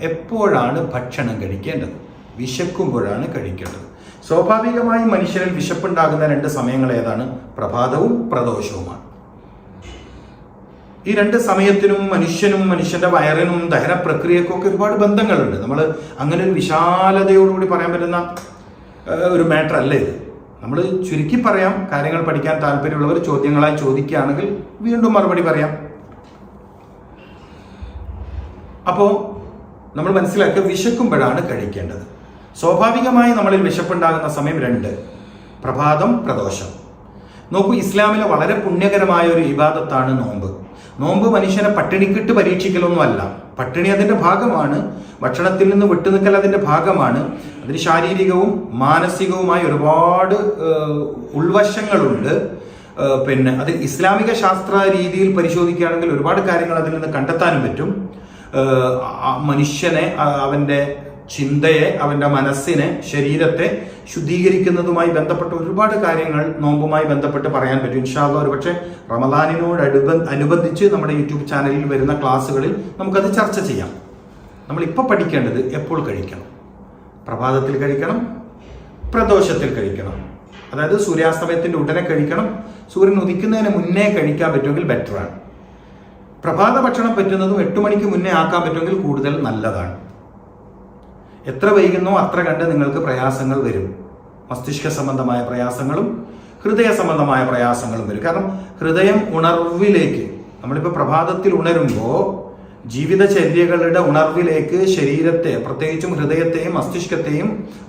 എപ്പോഴാണ് ഭക്ഷണം കഴിക്കേണ്ടത്? വിശക്കുമ്പോഴാണ് കഴിക്കേണ്ടത്. സ്വാഭാവികമായും മനുഷ്യരിൽ വിശപ്പുണ്ടാകുന്ന രണ്ട് സമയങ്ങൾ ഏതാണ്? പ്രഭാതവും പ്രദോഷവുമാണ്. ഈ രണ്ട് സമയത്തിനും മനുഷ്യനും മനുഷ്യന്റെ വയറിനും ദഹന പ്രക്രിയക്കൊക്കെ ഒരുപാട് ബന്ധങ്ങളുണ്ട്. നമ്മൾ അങ്ങനെ ഒരു വിശാലതയോടുകൂടി പറയാൻ പറ്റുന്ന ഒരു മാറ്റർ അല്ല ഇത്. നമ്മൾ ചുരുക്കി പറയാം കാര്യങ്ങൾ പഠിക്കാൻ താല്പര്യമുള്ളവർ ചോദ്യങ്ങളായി ചോദിക്കുകയാണെങ്കിൽ വീണ്ടും മറുപടി പറയാം. അപ്പോൾ നമ്മൾ മനസ്സിലാക്കുക വിശക്കുമ്പോഴാണ് കഴിക്കേണ്ടത്. സ്വാഭാവികമായി നമ്മളിൽ വിശപ്പുണ്ടാകുന്ന സമയം രണ്ട്. പ്രഭാതം പ്രദോഷം. നോക്കൂ ഇസ്ലാമിലെ വളരെ പുണ്യകരമായ ഒരു വിവാദത്താണ് നോമ്പ്. നോമ്പ് മനുഷ്യനെ പട്ടിണിക്കിട്ട് പരീക്ഷിക്കലൊന്നുമല്ല. പട്ടിണി അതിന്റെ ഭാഗമാണ് ഭക്ഷണത്തിൽ നിന്ന് വിട്ടുനിൽക്കൽ അതിന്റെ ഭാഗമാണ്. അതിന് ശാരീരികവും മാനസികവുമായ ഒരുപാട് ഉൾവശങ്ങളുണ്ട്. പിന്നെ അത് ഇസ്ലാമിക ശാസ്ത്ര രീതിയിൽ പരിശോധിക്കുകയാണെങ്കിൽ ഒരുപാട് കാര്യങ്ങൾ അതിൽ നിന്ന് കണ്ടെത്താനും പറ്റും. മനുഷ്യനെ അവന്റെ ചിന്തയെ അവന്റെ മനസ്സിനെ ശരീരത്തെ ശുദ്ധീകരിക്കുന്നതുമായി ബന്ധപ്പെട്ട ഒരുപാട് കാര്യങ്ങൾ നോമ്പുമായി ബന്ധപ്പെട്ട് പറയാൻ പറ്റും. ഇൻഷാല്ല ഒരു പക്ഷേ റമദാനിനോട് അനുബ അനുബന്ധിച്ച് നമ്മുടെ യൂട്യൂബ് ചാനലിൽ വരുന്ന ക്ലാസ്സുകളിൽ നമുക്കത് ചർച്ച ചെയ്യാം. നമ്മൾ ഇപ്പോൾ പഠിക്കേണ്ടത് എപ്പോൾ കഴിക്കണം? പ്രഭാതത്തിൽ കഴിക്കണം? പ്രദോഷത്തിൽ കഴിക്കണം? അതായത് സൂര്യാസ്തമയത്തിന്റെ ഉടനെ കഴിക്കണം? സൂര്യൻ ഉദിക്കുന്നതിന് മുന്നേ കഴിക്കാൻ പറ്റുമെങ്കിൽ ബെറ്ററാണ് പ്രഭാത ഭക്ഷണം പറ്റുന്നതും എട്ട് മണിക്ക് മുന്നേ ആക്കാൻ പറ്റുമെങ്കിൽ കൂടുതൽ നല്ലതാണ്. എത്ര വൈകുന്നോ അത്ര കണ്ട് നിങ്ങൾക്ക് പ്രയാസങ്ങൾ വരും. മസ്തിഷ്ക സംബന്ധമായ പ്രയാസങ്ങളും ഹൃദയ സംബന്ധമായ പ്രയാസങ്ങളും വരും. കാരണം ഹൃദയം ഉണർവിലേക്ക് നമ്മളിപ്പോൾ പ്രഭാതത്തിൽ ഉണരുമ്പോൾ ജീവിതചര്യകളുടെ ഉണർവിലേക്ക് ശരീരത്തെ പ്രത്യേകിച്ചും ഹൃദയത്തെയും മസ്തിഷ്കത്തെയും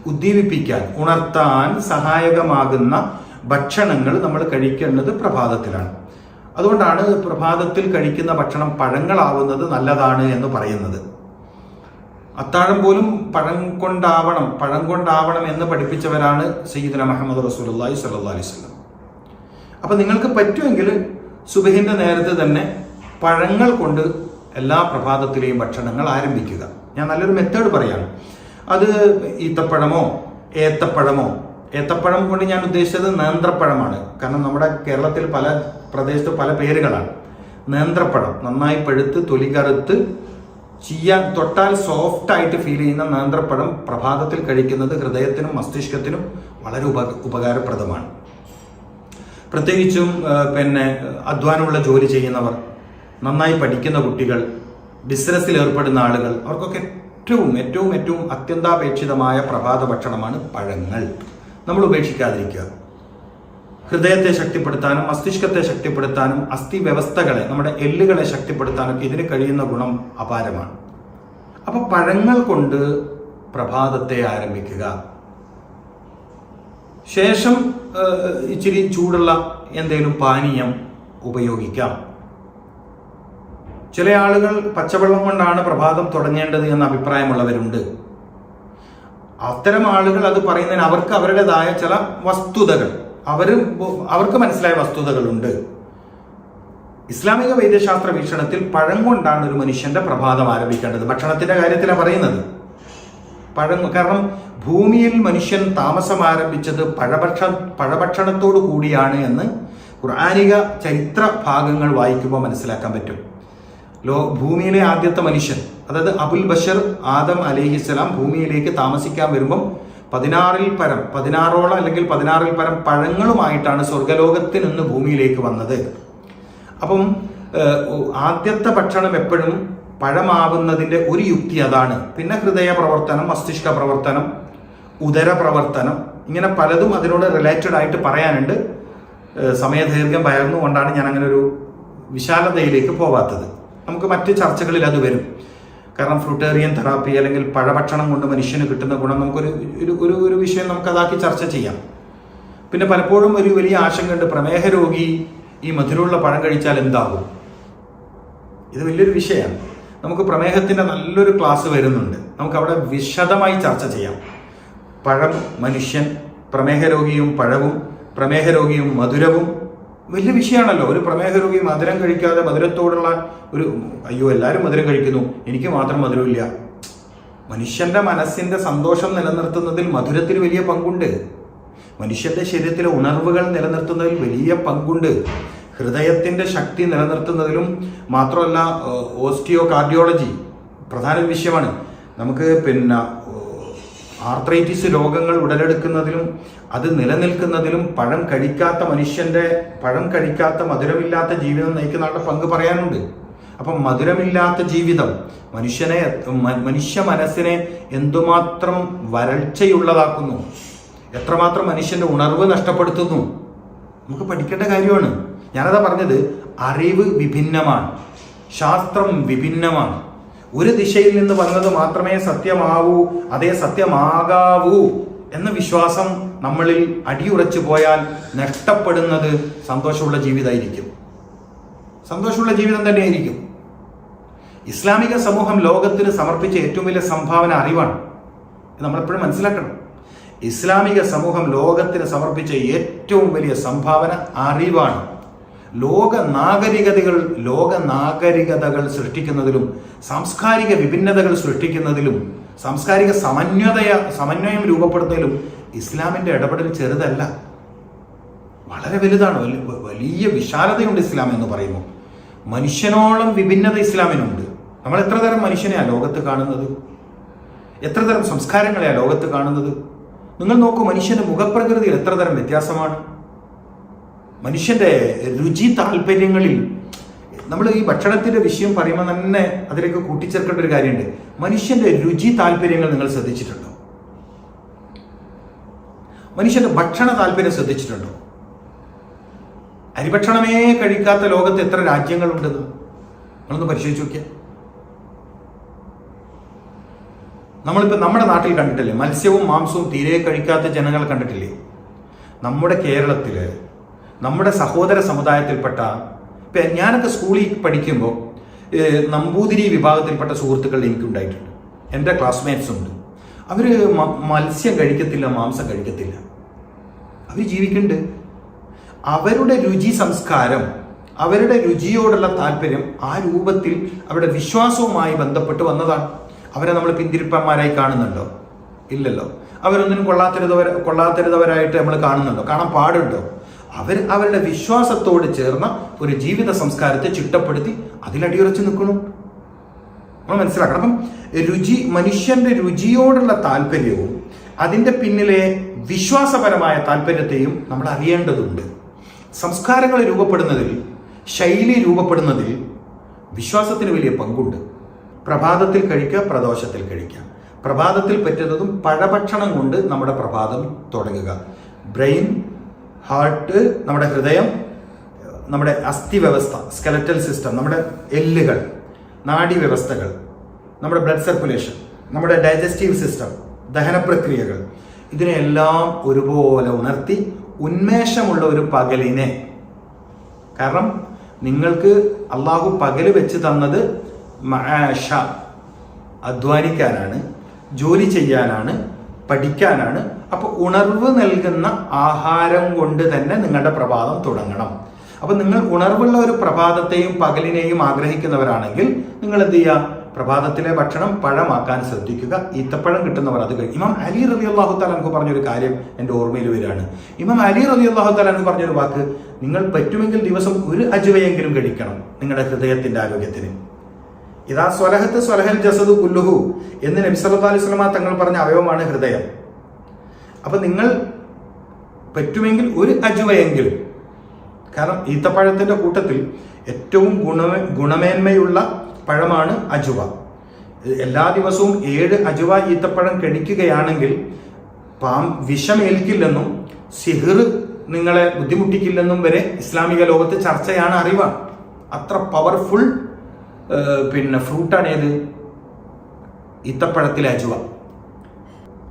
ഉദ്ദീപിപ്പിക്കാൻ ഉണർത്താൻ സഹായകമാകുന്ന ഭക്ഷണങ്ങൾ നമ്മൾ കഴിക്കേണ്ടത് പ്രഭാതത്തിലാണ്. അതുകൊണ്ടാണ് പ്രഭാതത്തിൽ കഴിക്കുന്ന ഭക്ഷണം പഴങ്ങളാവുന്നത് നല്ലതാണ് എന്ന് പറയുന്നത്. അത്താഴം പോലും പഴം കൊണ്ടാവണം പഴം കൊണ്ടാവണം എന്ന് പഠിപ്പിച്ചവരാണ് സയ്യിദന മുഹമ്മദ് റസൂലുള്ളാഹി സ്വല്ലല്ലാഹി അലൈഹി വസല്ലം. അപ്പൊ നിങ്ങൾക്ക് പറ്റുമെങ്കിൽ സുബഹിന്റെ നേരത്തെ തന്നെ പഴങ്ങൾ കൊണ്ട് എല്ലാ പ്രഭാതത്തിലെയും ഭക്ഷണങ്ങൾ ആരംഭിക്കുക. ഞാൻ നല്ലൊരു മെത്തേഡ് പറയാണ്. അത് ഈത്തപ്പഴമോ ഏത്തപ്പഴമോ ഏത്തപ്പഴം കൊണ്ട് ഞാൻ ഉദ്ദേശിച്ചത് നേന്ത്രപ്പഴമാണ്. കാരണം നമ്മുടെ കേരളത്തിൽ പല പ്രദേശത്ത് പല പേരുകളാണ്. നേന്ത്രപ്പഴം നന്നായി പഴുത്ത് തൊലി കറുത്ത് ചെയ്യാൻ തൊട്ടാൽ സോഫ്റ്റ് ആയിട്ട് ഫീൽ ചെയ്യുന്ന നേന്ത്രപ്പഴം പ്രഭാതത്തിൽ കഴിക്കുന്നത് ഹൃദയത്തിനും മസ്തിഷ്കത്തിനും വളരെ ഉപ ഉപകാരപ്രദമാണ്. പ്രത്യേകിച്ചും പിന്നെ അധ്വാനമുള്ള ജോലി ചെയ്യുന്നവർ നന്നായി പഠിക്കുന്ന കുട്ടികൾ ബിസിനസ്സിൽ ഏർപ്പെടുന്ന ആളുകൾ അവർക്കൊക്കെ ഏറ്റവും ഏറ്റവും ഏറ്റവും അത്യന്താപേക്ഷിതമായ പ്രഭാത ഭക്ഷണമാണ് പഴങ്ങൾ. നമ്മൾ ഉപേക്ഷിക്കാതിരിക്കുക. ഹൃദയത്തെ ശക്തിപ്പെടുത്താനും മസ്തിഷ്കത്തെ ശക്തിപ്പെടുത്താനും അസ്ഥി വ്യവസ്ഥകളെ നമ്മുടെ എല്ലുകളെ ശക്തിപ്പെടുത്താനും ഇതിന് കഴിയുന്ന ഗുണം അപാരമാണ്. അപ്പൊ പഴങ്ങൾ കൊണ്ട് പ്രഭാതത്തെ ആരംഭിക്കുക. ശേഷം ഇച്ചിരി ചൂടുള്ള എന്തെങ്കിലും പാനീയം ഉപയോഗിക്കാം. ചില ആളുകൾ പച്ചവെള്ളം കൊണ്ടാണ് പ്രഭാതം തുടങ്ങേണ്ടത് എന്ന അഭിപ്രായമുള്ളവരുണ്ട്. അത്തരം ആളുകൾ അത് പറയുന്നതിന് അവർക്ക് അവരുടേതായ ചില വസ്തുതകൾ. അവർ അവർക്ക് മനസ്സിലായ വസ്തുതകളുണ്ട്. ഇസ്ലാമിക വൈദ്യശാസ്ത്ര വീക്ഷണത്തിൽ പഴം കൊണ്ടാണ് ഒരു മനുഷ്യന്റെ പ്രഭാതം ആരംഭിക്കേണ്ടത്. ഭക്ഷണത്തിന്റെ കാര്യത്തിലാണ് പറയുന്നത്. പഴം കാരണം ഭൂമിയിൽ മനുഷ്യൻ താമസം ആരംഭിച്ചത് പഴഭക്ഷ പഴഭക്ഷണത്തോടു കൂടിയാണ് എന്ന് ഖുർആാനിക ചരിത്ര ഭാഗങ്ങൾ വായിക്കുമ്പോൾ മനസ്സിലാക്കാൻ പറ്റും. ലോ ഭൂമിയിലെ ആദ്യത്തെ മനുഷ്യൻ. അതായത് അബുൽ ബഷർ ആദം അലിഹിസ്സലാം ഭൂമിയിലേക്ക് താമസിക്കാൻ വരുമ്പം പതിനാറിൽ പരം പതിനാറോളം അല്ലെങ്കിൽ പതിനാറിൽ പരം പഴങ്ങളുമായിട്ടാണ് സ്വർഗലോകത്തിൽ നിന്ന് ഭൂമിയിലേക്ക് വന്നത്. അപ്പം ആദ്യത്തെ ഭക്ഷണം എപ്പോഴും പഴമാവുന്നതിന്റെ ഒരു യുക്തി അതാണ്. പിന്നെ ഹൃദയ പ്രവർത്തനം മസ്തിഷ്ക പ്രവർത്തനം ഉദര പ്രവർത്തനം ഇങ്ങനെ പലതും അതിനോട് റിലേറ്റഡ് ആയിട്ട് പറയാനുണ്ട്. സമയദൈർഘ്യം പകർന്നുകൊണ്ടാണ് ഞാൻ അങ്ങനെ ഒരു വിശാലതയിലേക്ക് പോവാത്തത്. നമുക്ക് മറ്റ് ചർച്ചകളിൽ അത് വരും. കാരണം ഫ്രൂട്ടേറിയൻ തെറാപ്പി അല്ലെങ്കിൽ പഴഭക്ഷണം കൊണ്ട് മനുഷ്യന് കിട്ടുന്ന ഗുണം നമുക്കൊരു ഒരു ഒരു ഒരു വിഷയം നമുക്ക് അതാക്കി ചർച്ച ചെയ്യാം. പിന്നെ പലപ്പോഴും ഒരു വലിയ ആശങ്കയുണ്ട്. പ്രമേഹ രോഗി ഈ മധുരമുള്ള പഴം കഴിച്ചാൽ എന്താകും? ഇത് വലിയൊരു വിഷയമാണ്. നമുക്ക് പ്രമേഹത്തിന്റെ നല്ലൊരു ക്ലാസ് വരുന്നുണ്ട്. നമുക്ക് അവിടെ വിശദമായി ചർച്ച ചെയ്യാം. പഴം മനുഷ്യൻ പ്രമേഹ രോഗിയും പഴവും പ്രമേഹ രോഗിയും മധുരവും വലിയ വിഷയമാണല്ലോ. ഒരു പ്രമേഹ രോഗി മധുരം കഴിക്കാതെ മധുരത്തോടുള്ള ഒരു അയ്യോ എല്ലാവരും മധുരം കഴിക്കുന്നു. എനിക്ക് മാത്രം മധുരമില്ല. മനുഷ്യന്റെ മനസ്സിന്റെ സന്തോഷം നിലനിർത്തുന്നതിൽ മധുരത്തിന് വലിയ പങ്കുണ്ട്. മനുഷ്യന്റെ ശരീരത്തിലെ ഉണർവുകൾ നിലനിർത്തുന്നതിൽ വലിയ പങ്കുണ്ട്. ഹൃദയത്തിന്റെ ശക്തി നിലനിർത്തുന്നതിലും മാത്രമല്ല ഓസ്റ്റിയോ കാർഡിയോളജി പ്രധാന വിഷയമാണ്. നമുക്ക് പിന്നെ ആർത്രൈറ്റിസ് രോഗങ്ങൾ ഉടലെടുക്കുന്നതിലും അത് നിലനിൽക്കുന്നതിലും പഴം കഴിക്കാത്ത മനുഷ്യന്റെ പഴം കഴിക്കാത്ത മധുരമില്ലാത്ത ജീവിതം നയിക്കുന്ന ആളുടെ പങ്ക് പറയാനുണ്ട്. അപ്പം മധുരമില്ലാത്ത ജീവിതം മനുഷ്യനെ മനുഷ്യ മനസ്സിനെ എന്തുമാത്രം വരൾച്ചയുള്ളതാക്കുന്നു എത്രമാത്രം മനുഷ്യന്റെ ഉണർവ് നഷ്ടപ്പെടുത്തുന്നു. നമുക്ക് പഠിക്കേണ്ട കാര്യമാണ്. ഞാനതാ പറഞ്ഞത് അറിവ് വിഭിന്നമാണ്. ശാസ്ത്രം വിഭിന്നമാണ്. ഒരു ദിശയിൽ നിന്ന് വന്നത് മാത്രമേ സത്യമാവൂ അതേ സത്യമാകാവൂ എന്ന വിശ്വാസം നമ്മളിൽ അടിയുറച്ചു പോയാൽ നഷ്ടപ്പെടുന്നത് സന്തോഷമുള്ള ജീവിതമായിരിക്കും. സന്തോഷമുള്ള ജീവിതം തന്നെയായിരിക്കും. ഇസ്ലാമിക സമൂഹം ലോകത്തിന് സമർപ്പിച്ച ഏറ്റവും വലിയ സംഭാവന അറിവാണ്. നമ്മളെപ്പോഴും മനസ്സിലാക്കണം. ഇസ്ലാമിക സമൂഹം ലോകത്തിന് സമർപ്പിച്ച ഏറ്റവും വലിയ സംഭാവന അറിവാണ്. ലോക നാഗരികതകൾ ലോക നാഗരികതകൾ സൃഷ്ടിക്കുന്നതിലും സാംസ്കാരിക വിഭിന്നതകൾ സൃഷ്ടിക്കുന്നതിലും സാംസ്കാരിക സമന്വതയ സമന്വയം രൂപപ്പെടുത്തുന്നതിലും ഇസ്ലാമിന്റെ ഇടപെടൽ ചെറുതല്ല. വളരെ വലുതാണ്. വലിയ വിശാലതയുണ്ട് ഇസ്ലാം എന്ന് പറയുമ്പോൾ. മനുഷ്യനോളം വിഭിന്നത ഇസ്ലാമിനുണ്ട്. നമ്മൾ എത്ര തരം മനുഷ്യനെയാണ് ലോകത്ത് കാണുന്നത്? എത്ര തരം സംസ്കാരങ്ങളെയാണ് ലോകത്ത് കാണുന്നത്? നിങ്ങൾ നോക്കൂ മനുഷ്യന്റെ മുഖപ്രകൃതിയിൽ എത്ര തരം വ്യത്യാസമാണ്. മനുഷ്യന്റെ രുചി താല്പര്യങ്ങളിൽ നമ്മൾ ഈ ഭക്ഷണത്തിന്റെ വിഷയം പറയുമ്പോൾ തന്നെ അതിലേക്ക് കൂട്ടിച്ചേർക്കേണ്ട ഒരു കാര്യമുണ്ട്. മനുഷ്യന്റെ രുചി താല്പര്യങ്ങൾ നിങ്ങൾ ശ്രദ്ധിച്ചിട്ടുണ്ടോ? മനുഷ്യന്റെ ഭക്ഷണ താല്പര്യം ശ്രദ്ധിച്ചിട്ടുണ്ടോ? അരിഭക്ഷണമേ കഴിക്കാത്ത ലോകത്ത് എത്ര രാജ്യങ്ങളുണ്ടെന്ന് നിങ്ങളൊന്ന് പരിശോധിച്ച് നോക്കിയാൽ നമ്മളിപ്പോൾ നമ്മുടെ നാട്ടിൽ കണ്ടിട്ടില്ലേ? മത്സ്യവും മാംസവും തീരെ കഴിക്കാത്ത ജനങ്ങൾ കണ്ടിട്ടില്ലേ? നമ്മുടെ കേരളത്തിൽ നമ്മുടെ സഹോദര സമുദായത്തിൽപ്പെട്ട ഞാനൊക്കെ സ്കൂളിൽ പഠിക്കുമ്പോൾ നമ്പൂതിരി വിഭാഗത്തിൽപ്പെട്ട സുഹൃത്തുക്കൾ എനിക്കുണ്ടായിട്ടുണ്ട്. എന്റെ ക്ലാസ്മേറ്റ്സ് ഉണ്ട്. അവർ മത്സ്യം കഴിക്കത്തില്ല മാംസം കഴിക്കത്തില്ല. അവർ ജീവിക്കുന്നുണ്ട്. അവരുടെ രുചി സംസ്കാരം അവരുടെ രുചിയോടുള്ള താല്പര്യം ആ രൂപത്തിൽ അവരുടെ വിശ്വാസവുമായി ബന്ധപ്പെട്ട് വന്നതാണ്. അവരെ നമ്മൾ പിന്തിരിപ്പന്മാരായി കാണുന്നുണ്ടോ? ഇല്ലല്ലോ. അവരൊന്നിനും കൊള്ളാത്തരുതവർ കൊള്ളാത്തരുതവരായിട്ട് നമ്മൾ കാണുന്നുണ്ടോ? കാണാൻ പാടുണ്ടോ? അവർ അവരുടെ വിശ്വാസത്തോട് ചേർന്ന ഒരു ജീവിത സംസ്കാരത്തെ ചിട്ടപ്പെടുത്തി അതിലടിയുറച്ച് നിൽക്കണം. നമ്മൾ മനസ്സിലാക്കണം. അപ്പം രുചി മനുഷ്യന്റെ രുചിയോടുള്ള താല്പര്യവും അതിന്റെ പിന്നിലെ വിശ്വാസപരമായ താല്പര്യത്തെയും നമ്മൾ അറിയേണ്ടതുണ്ട്. സംസ്കാരങ്ങൾ രൂപപ്പെടുന്നതിൽ ശൈലി രൂപപ്പെടുന്നതിൽ വിശ്വാസത്തിന് വലിയ പങ്കുണ്ട്. പ്രഭാതത്തിൽ കഴിക്കുക പ്രദോഷത്തിൽ കഴിക്കുക. പ്രഭാതത്തിൽ പറ്റുന്നതും പഴഭക്ഷണം കൊണ്ട് നമ്മുടെ പ്രഭാതം തുടങ്ങുക. ബ്രെയിൻ ഹാർട്ട് നമ്മുടെ ഹൃദയം നമ്മുടെ അസ്ഥി വ്യവസ്ഥ സ്കെലറ്റൽ സിസ്റ്റം നമ്മുടെ എല്ലുകൾ നാഡി വ്യവസ്ഥകൾ നമ്മുടെ ബ്ലഡ് സർക്കുലേഷൻ നമ്മുടെ ഡൈജസ്റ്റീവ് സിസ്റ്റം ദഹന പ്രക്രിയകൾ ഇതിനെല്ലാം ഒരുപോലെ ഉണർത്തി ഉന്മേഷമുള്ള ഒരു പകലിനെ. കാരണം നിങ്ങൾക്ക് അള്ളാഹു പകൽ വെച്ച് തന്നത് മഹാഷ അധ്വാനിക്കാനാണ് ജോലി ചെയ്യാനാണ് പഠിക്കാനാണ് അപ്പൊ ഉണർവ് നൽകുന്ന ആഹാരം കൊണ്ട് തന്നെ നിങ്ങളുടെ പ്രഭാതം തുടങ്ങണം. അപ്പൊ നിങ്ങൾ ഉണർവുള്ള ഒരു പ്രഭാതത്തെയും പകലിനെയും ആഗ്രഹിക്കുന്നവരാണെങ്കിൽ നിങ്ങൾ എന്ത് ചെയ്യുക? പ്രഭാതത്തിലെ ഭക്ഷണം പഴമാക്കാൻ ശ്രദ്ധിക്കുക. ഈത്തപ്പഴം കിട്ടുന്നവർ അത് കഴിക്കും. ഇമാം അലി റബി അള്ളാഹു താലൻക്ക് പറഞ്ഞൊരു കാര്യം എന്റെ ഓർമ്മയിൽ വരികയാണ്. ഇമാം അലി റബി അള്ളാഹു താലൻക്ക് പറഞ്ഞൊരു വാക്ക് നിങ്ങൾ പറ്റുമെങ്കിൽ ദിവസം ഒരു അജുവയെങ്കിലും കഴിക്കണം നിങ്ങളുടെ ഹൃദയത്തിന്റെ ആരോഗ്യത്തിന്. ഇതാ സ്വലഹത്ത് സ്വലഹൽ ജസദ് കുല്ലുഹു എന്ന് നബി സല്ലല്ലാഹു അലൈഹി തങ്ങൾ പറഞ്ഞ അവയവമാണ് ഹൃദയം. അപ്പൊ നിങ്ങൾ പറ്റുമെങ്കിൽ ഒരു അജുവയെങ്കിലും. കാരണം ഈത്തപ്പഴത്തിന്റെ കൂട്ടത്തിൽ ഏറ്റവും ഗുണമേ ഗുണമേന്മയുള്ള പഴമാണ് അജുവ. എല്ലാ ദിവസവും ഏഴ് അജുവ ഈത്തപ്പഴം കഴിക്കുകയാണെങ്കിൽ പാം വിഷമേൽക്കില്ലെന്നും സിഹിർ നിങ്ങളെ ബുദ്ധിമുട്ടിക്കില്ലെന്നും വരെ ഇസ്ലാമിക ലോകത്ത് ചർച്ചയാണ് അറിവാണ് അത്ര പവർഫുൾ പിന്നെ ഫ്രൂട്ടാണ് ഏത് ഈത്തപ്പഴത്തിലെ അജുവ.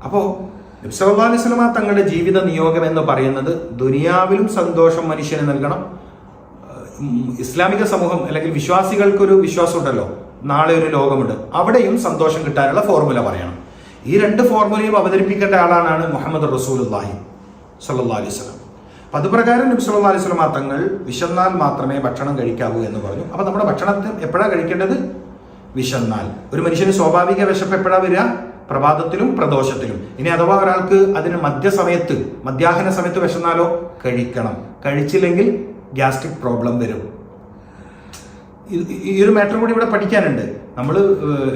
അപ്പോൾ നബ്സല്ലാ സ്വലമ തങ്ങളുടെ ജീവിത നിയോഗം എന്ന് പറയുന്നത് ദുനിയാവിലും സന്തോഷം മനുഷ്യന് നൽകണം. ഇസ്ലാമിക സമൂഹം അല്ലെങ്കിൽ വിശ്വാസികൾക്കൊരു വിശ്വാസം ഉണ്ടല്ലോ നാളെ ഒരു ലോകമുണ്ട് അവിടെയും സന്തോഷം കിട്ടാനുള്ള ഫോർമുല പറയണം. ഈ രണ്ട് ഫോർമുലയും അവതരിപ്പിക്കേണ്ട ആളാണ് മുഹമ്മദ് റസൂലുല്ലാഹി സല്ലാ അലൈഹി സ്വലം അപ്പൊ അതുപ്രകാരം നബി സല്ലാ അലൈഹി സ്വലം തങ്ങൾ വിശന്നാൽ മാത്രമേ ഭക്ഷണം കഴിക്കാവൂ എന്ന് പറഞ്ഞു. അപ്പൊ നമ്മുടെ ഭക്ഷണത്തെ എപ്പോഴാണ് കഴിക്കേണ്ടത്? വിശന്നാൽ. ഒരു മനുഷ്യന് സ്വാഭാവിക വിശപ്പ് എപ്പോഴാണ് വരിക? പ്രഭാതത്തിലും പ്രദോഷത്തിലും. ഇനി അഥവാ ഒരാൾക്ക് അതിന് മധ്യസമയത്ത് മധ്യാഹ്ന സമയത്ത് വിശന്നാലോ കഴിക്കണം. കഴിച്ചില്ലെങ്കിൽ ഗ്യാസ്ട്രിക് പ്രോബ്ലം വരും. ഈ ഒരു മാറ്റർ കൂടി ഇവിടെ പഠിക്കാനുണ്ട്. നമ്മൾ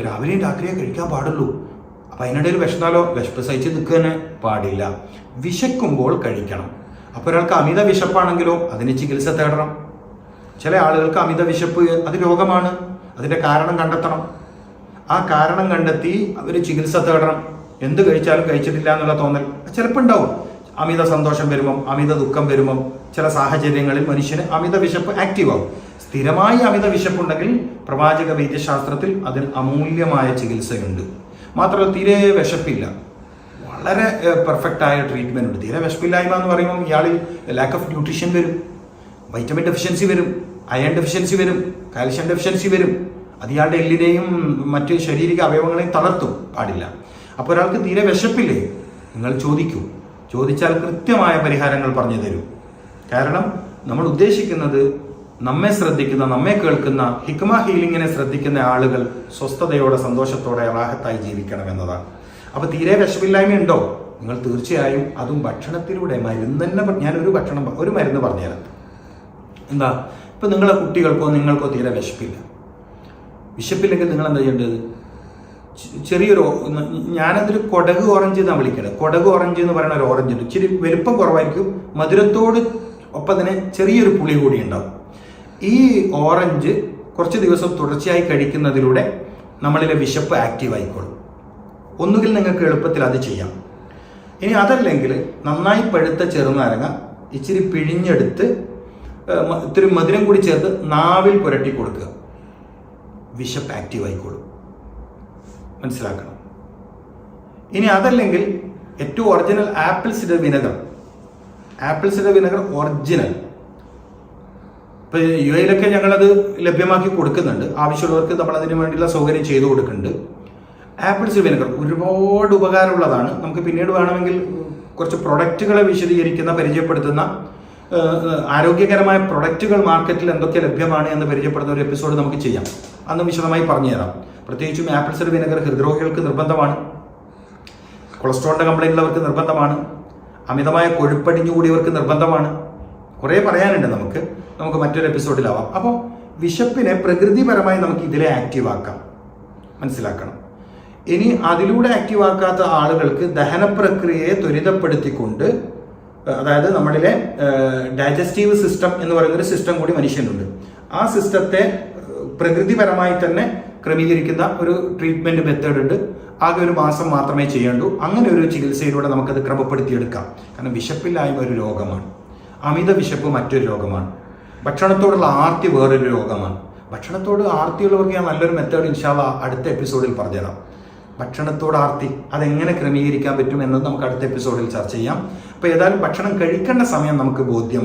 രാവിലെയും രാത്രിയും കഴിക്കാൻ പാടുള്ളൂ. അപ്പം അതിനിടയിൽ വിശന്നാലോ വിശപ്പ് സഹിച്ച് നിൽക്കുക തന്നെ പാടില്ല. വിശക്കുമ്പോൾ കഴിക്കണം. അപ്പോൾ ഒരാൾക്ക് അമിത വിശപ്പാണെങ്കിലോ അതിന് ചികിത്സ തേടണം. ചില ആളുകൾക്ക് അമിത വിശപ്പ് അത് രോഗമാണ്. അതിന്റെ കാരണം കണ്ടെത്തണം. ആ കാരണം കണ്ടെത്തി അവർ ചികിത്സ തേടണം. എന്ത് കഴിച്ചാലും കഴിച്ചിട്ടില്ല എന്നുള്ള തോന്നൽ ചിലപ്പോൾ ഉണ്ടാവും. അമിത സന്തോഷം വരുമ്പം അമിത ദുഃഖം വരുമ്പം ചില സാഹചര്യങ്ങളിൽ മനുഷ്യന് അമിത വിശപ്പ് ആക്റ്റീവ് ആവും. സ്ഥിരമായി അമിത വിശപ്പുണ്ടെങ്കിൽ പ്രവാചക വൈദ്യശാസ്ത്രത്തിൽ അതിന് അമൂല്യമായ ചികിത്സയുണ്ട്. മാത്രമല്ല തീരെ വിശപ്പില്ല. വളരെ പെർഫെക്റ്റ് ആയ ട്രീറ്റ്മെന്റ് ഉണ്ട്. തീരെ വിശപ്പില്ലായ്മ എന്ന് പറയുമ്പോൾ ഇയാളിൽ ലാക്ക് ഓഫ് ന്യൂട്രീഷൻ വരും. വൈറ്റമിൻ ഡെഫിഷ്യൻസി വരും. അയൺ ഡെഫിഷ്യൻസി വരും. കാൽഷ്യം ഡെഫിഷ്യൻസി വരും. അത് ഇയാളുടെ എല്ലിനെയും മറ്റ് ശാരീരിക അവയവങ്ങളെയും തളർത്തും പാടില്ല. അപ്പോൾ ഒരാൾക്ക് തീരെ വിശപ്പില്ലേ? നിങ്ങൾ ചോദിക്കൂ. ചോദിച്ചാൽ കൃത്യമായ പരിഹാരങ്ങൾ പറഞ്ഞു തരും. കാരണം നമ്മൾ ഉദ്ദേശിക്കുന്നത് നമ്മെ ശ്രദ്ധിക്കുന്ന നമ്മെ കേൾക്കുന്ന ഹിക്മ ഹീലിങ്ങിനെ ശ്രദ്ധിക്കുന്ന ആളുകൾ സ്വസ്ഥതയോടെ സന്തോഷത്തോടെ റാഹത്തായി ജീവിക്കണം എന്നതാണ്. അപ്പൊ തീരെ വിഷമില്ലായ്മ ഉണ്ടോ? നിങ്ങൾ തീർച്ചയായും അതും ഭക്ഷണത്തിലൂടെ മരുന്ന് തന്നെ ഒരു ഭക്ഷണം ഒരു മരുന്ന് പറഞ്ഞുതരാം. എന്താ? ഇപ്പൊ നിങ്ങളെ കുട്ടികൾക്കോ നിങ്ങൾക്കോ തീരെ വിശപ്പില്ല. വിശപ്പില്ലെങ്കിൽ നിങ്ങൾ എന്താ ചെയ്യേണ്ടത് ചെറിയൊരു ഞാനതൊരു കൊടക് ഓറഞ്ച് എന്നാണ് വിളിക്കുന്നത് കൊടക് ഓറഞ്ച് എന്ന് പറയുന്ന ഒരു ഓറഞ്ച് ഉണ്ട്. ഇച്ചിരി വലുപ്പം കുറവായിരിക്കും. മധുരത്തോട് ഒപ്പം തന്നെ ചെറിയൊരു പുളി കൂടി ഉണ്ടാവും. ഈ ഓറഞ്ച് കുറച്ച് ദിവസം തുടർച്ചയായി കഴിക്കുന്നതിലൂടെ നമ്മളിലെ വിശപ്പ് ആക്റ്റീവ് ആയിക്കോളും. ഒന്നുകിൽ നിങ്ങൾക്ക് എളുപ്പത്തിൽ അത് ചെയ്യാം. ഇനി അതല്ലെങ്കിൽ നന്നായി പഴുത്ത ചെറുനാരങ്ങ ഇച്ചിരി പിഴിഞ്ഞെടുത്ത് ഇത്തിരി മധുരം കൂടി ചേർത്ത് നാവിൽ പുരട്ടി കൊടുക്കുക. വിശപ്പ് ആക്റ്റീവ് ആയിക്കോളും മനസ്സിലാക്കണം. ഇനി അതല്ലെങ്കിൽ ഏറ്റവും original apple cider vinegar. Apple cider vinegar original ഇപ്പൊ യു എയിലൊക്കെ ഞങ്ങളത് ലഭ്യമാക്കി കൊടുക്കുന്നുണ്ട്. ആവശ്യമുള്ളവർക്ക് നമ്മൾ അതിന് വേണ്ടിയുള്ള സൗകര്യം ചെയ്തു കൊടുക്കുന്നുണ്ട്. ആപ്പിൾ സിഡർ വിനെഗർ ഒരുപാട് ഉപകാരമുള്ളതാണ്. നമുക്ക് പിന്നീട് വേണമെങ്കിൽ കുറച്ച് പ്രൊഡക്റ്റുകളെ വിശദീകരിക്കുന്ന പരിചയപ്പെടുത്തുന്ന ആരോഗ്യകരമായ പ്രൊഡക്റ്റുകൾ മാർക്കറ്റിൽ എന്തൊക്കെ ലഭ്യമാണ് എന്ന് പരിചയപ്പെടുന്ന ഒരു എപ്പിസോഡ് നമുക്ക് ചെയ്യാം. അന്ന് വിശദമായി പറഞ്ഞുതരാം പ്രത്യേകിച്ചും ആപ്പിൾ സിഡർ വിനെഗർ ഹൃദ്രോഗികൾക്ക് നിർബന്ധമാണ്. കൊളസ്ട്രോളിന്റെ കംപ്ലൈന്റ് ഉള്ളവർക്ക് നിർബന്ധമാണ്. അമിതമായ കൊഴുപ്പടിഞ്ഞു കൂടിയവർക്ക് നിർബന്ധമാണ്. കുറേ പറയാനുണ്ട് നമുക്ക്. നമുക്ക് മറ്റൊരു എപ്പിസോഡിലാവാം അപ്പോൾ വിശപ്പിനെ പ്രകൃതിപരമായി നമുക്ക് ഇതിലെ ആക്റ്റീവ് ആക്കാം. മനസ്സിലാക്കണം. ഇനി അതിലൂടെ ആക്റ്റീവ് ആക്കാത്ത ആളുകൾക്ക് ദഹന പ്രക്രിയയെ ത്വരിതപ്പെടുത്തിക്കൊണ്ട് അതായത് നമ്മളിലെ ഡൈജസ്റ്റീവ് സിസ്റ്റം എന്ന് പറയുന്ന ഒരു സിസ്റ്റം കൂടി മനുഷ്യനുണ്ട്. ആ സിസ്റ്റത്തെ പ്രകൃതിപരമായി തന്നെ ക്രമീകരിക്കുന്ന ഒരു ട്രീറ്റ്മെന്റ് മെത്തേഡ് ഉണ്ട്. ആകെ ഒരു മാസം മാത്രമേ ചെയ്യേണ്ടൂ അങ്ങനെ ഒരു ചികിത്സയിലൂടെ നമുക്കത് ക്രമപ്പെടുത്തിയെടുക്കാം. കാരണം വിശപ്പില്ലായ്മ ഒരു രോഗമാണ്. അമിത വിശപ്പ് മറ്റൊരു രോഗമാണ്. ഭക്ഷണത്തോടുള്ള ആർത്തി വേറൊരു രോഗമാണ്. ഭക്ഷണത്തോട് ആർത്തിയുള്ളവർക്ക് ഞാൻ നല്ലൊരു മെത്തേഡ് ഇൻഷാല്ല അടുത്ത എപ്പിസോഡിൽ പറഞ്ഞുതരാം. ഭക്ഷണത്തോട് ആർത്തി അതെങ്ങനെ ക്രമീകരിക്കാൻ പറ്റും എന്നത് നമുക്ക് അടുത്ത എപ്പിസോഡിൽ ചർച്ച ചെയ്യാം. അപ്പോൾ ഏതായാലും ഭക്ഷണം കഴിക്കേണ്ട സമയം നമുക്ക് ബോധ്യം